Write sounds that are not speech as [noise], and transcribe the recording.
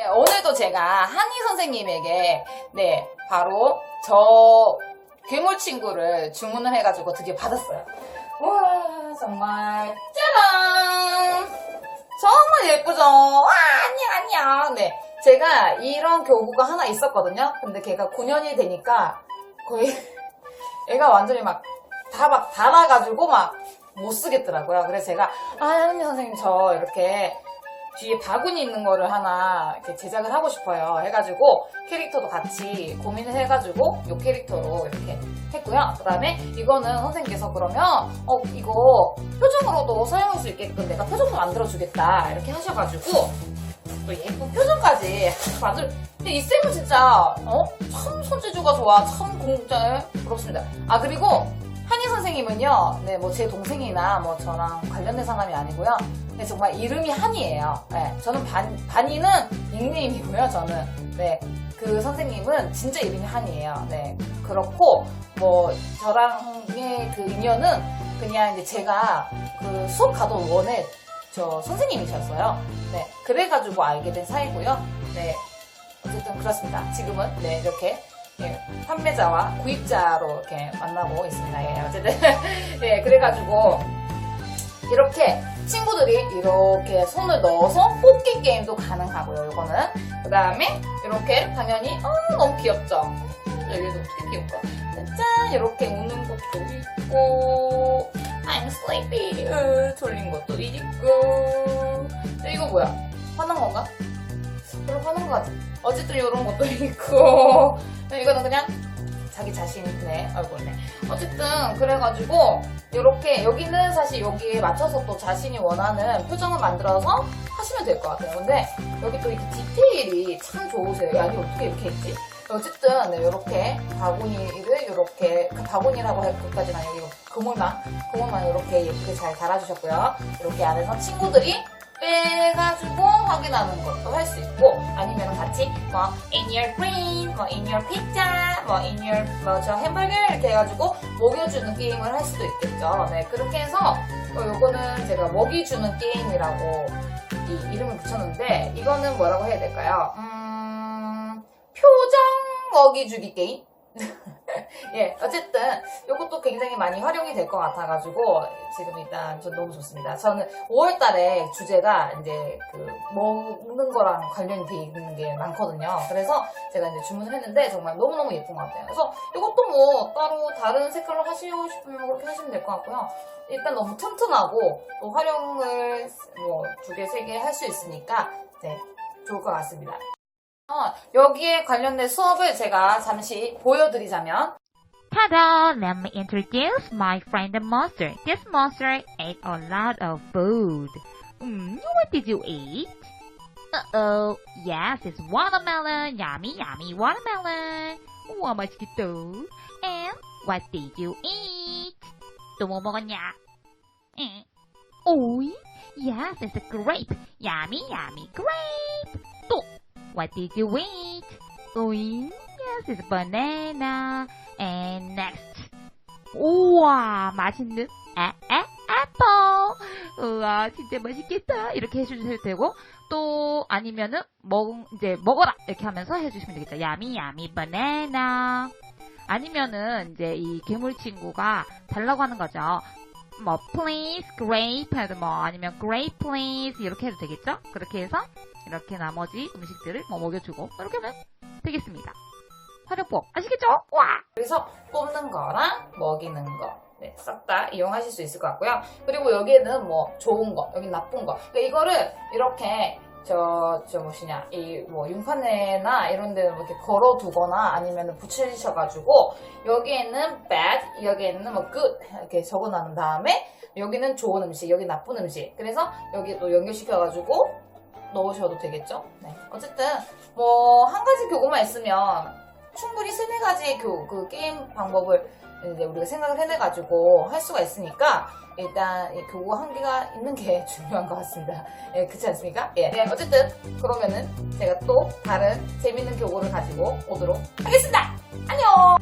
네, 오늘도 제가 한희 선생님에게 네 바로 저 괴물 친구를 주문을 해가지고 드디어 받았어요. 와 정말 짜란 정말 예쁘죠? 와 안녕 안녕. 네 제가 이런 교구가 하나 있었거든요. 근데 걔가 9년이 되니까 거의 [laughs] 애가 완전히 막 다막 닳아가지고 막 못 쓰겠더라고요. 그래서 제가 아 한희 선생님 저 이렇게 뒤에 바구니 있는 거를 하나 이렇게 제작을 하고 싶어요. 해가지고 캐릭터도 같이 고민을 해가지고 이 캐릭터로 이렇게 했고요. 그 다음에 이거는 선생님께서 그러면 어 이거 표정으로도 사용할 수 있게끔 내가 표정도 만들어주겠다 이렇게 하셔가지고 또 예쁜 표정까지 만들. 근데 이 쌤은 진짜 어 참 손재주가 좋아. 참 공짜 부럽습니다. 아 그리고 한희 선생님은요, 네, 뭐 제 동생이나 뭐 저랑 관련된 사람이 아니고요. 네, 정말 이름이 한이에요. 네, 저는 반, 반이는 닉네임이고요, 저는. 네, 그 선생님은 진짜 이름이 한이에요. 네, 그렇고, 뭐, 저랑의 그 인연은 그냥 이제 제가 그 수업 가던 원에 저 선생님이셨어요. 네, 그래가지고 알게 된 사이고요. 네, 어쨌든 그렇습니다. 지금은, 네, 이렇게 예, 판매자와 구입자로 이렇게 만나고 있습니다. 예, 어쨌든. [laughs] 예, 그래가지고, 이렇게 친구들이 이렇게 손을 넣어서 뽑기 게임도 가능하고요, 이거는. 그 다음에, 이렇게 당연히, 어, 너무 귀엽죠? 여기도 어떻게 귀엽까? 짠! 이렇게 우는 것도 있고, I'm sleepy. 으, 졸린 것도 있고. 이거 뭐야? 화난 건가? 별로 화난 거 같아. 어쨌든 이런 것도 [laughs] 있고. 이거는 그냥 자기 자신의 얼굴네. 어쨌든 그래가지고 이렇게 여기는 사실 여기에 맞춰서 또 자신이 원하는 표정을 만들어서 하시면 될 것 같아요. 근데 여기 또 이렇게 디테일이 참 좋으세요. 야, 이거 어떻게 이렇게 했지? 어쨌든 네, 이렇게 바구니를 이렇게 그 바구니라고 할 것까지는 아니고 그물망 그물망 이렇게 예쁘게 잘 달아주셨고요. 이렇게 안에서 친구들이 빼가지고 확인하는 것도 할 수 있고 아니면 같이 뭐 in your green, 뭐 in your pizza, 뭐 in your 뭐저 햄버거 이렇게 해가지고 먹여주는 게임을 할 수도 있겠죠. 네 그렇게 해서 어, 요거는 제가 먹이주는 게임이라고 이 이름을 붙였는데 이거는 뭐라고 해야 될까요? 음 표정 먹이주기 게임. [laughs] 예, 어쨌든 이것도 굉장히 많이 활용이 될 것 같아가지고 지금 일단 전 너무 좋습니다. 저는 5월달에 주제가 이제 그 먹는 거랑 관련이 돼 있는 게 많거든요. 그래서 제가 이제 주문을 했는데 정말 너무너무 예쁜 것 같아요. 그래서 이것도 뭐 따로 다른 색깔로 하시고 싶으면 그렇게 하시면 될 것 같고요. 일단 너무 튼튼하고 또 활용을 뭐 두 개, 세 개 할 수 있으니까 네, 좋을 것 같습니다. 어, 여기에 관련된 수업을 제가 잠시 보여드리자면 Ta-da! Let me introduce my friend the monster. This monster ate a lot of food. Hmm, what did you eat? Uh-oh. Yes, it's watermelon. Yummy, yummy watermelon. 우와, 맛있겠다. And what did you eat? 또 뭐 먹었냐? 응. 오이? Yes, it's a grape. Yummy, yummy grape. 또 What did you eat? 오이? Yes, it's banana. And next. 우와, 맛있는 에, 에, 애플. 우와, 진짜 맛있겠다. 이렇게 해주셔도 되고, 또, 아니면은, 먹, 이제, 먹어라. 이렇게 하면서 해주시면 되겠죠. 야미, 야미, 바나나. 아니면은, 이제, 이 괴물 친구가 달라고 하는 거죠. 뭐, please, grape, 뭐, 아니면 grape, please. 이렇게 해도 되겠죠? 그렇게 해서, 이렇게 나머지 음식들을 뭐 먹여주고, 이렇게 하면 되겠습니다. 활용법, 아시겠죠? 와! 그래서 뽑는 거랑 먹이는 거. 네, 싹 다 이용하실 수 있을 것 같고요. 그리고 여기에는 뭐 좋은 거, 여기 나쁜 거. 그러니까 이거를 이렇게 저, 저 무엇이냐, 이 뭐 융판에나 이런 데는 뭐 이렇게 걸어 두거나 아니면 붙이셔가지고 여기에는 bad, 여기에는 뭐 good 이렇게 적어 놓은 다음에 여기는 좋은 음식, 여기 나쁜 음식. 그래서 여기 또 연결시켜가지고 넣으셔도 되겠죠? 네. 어쨌든 뭐 한 가지 교구만 있으면 충분히 세네 가지의 교, 그 게임 방법을 이제 우리가 생각을 해내가지고 할 수가 있으니까 일단 이 교구 한 개가 있는 게 [laughs] 중요한 것 같습니다. 예, 그렇지 않습니까? 예. 네, 어쨌든 그러면은 제가 또 다른 재밌는 교구를 가지고 오도록 하겠습니다. 안녕!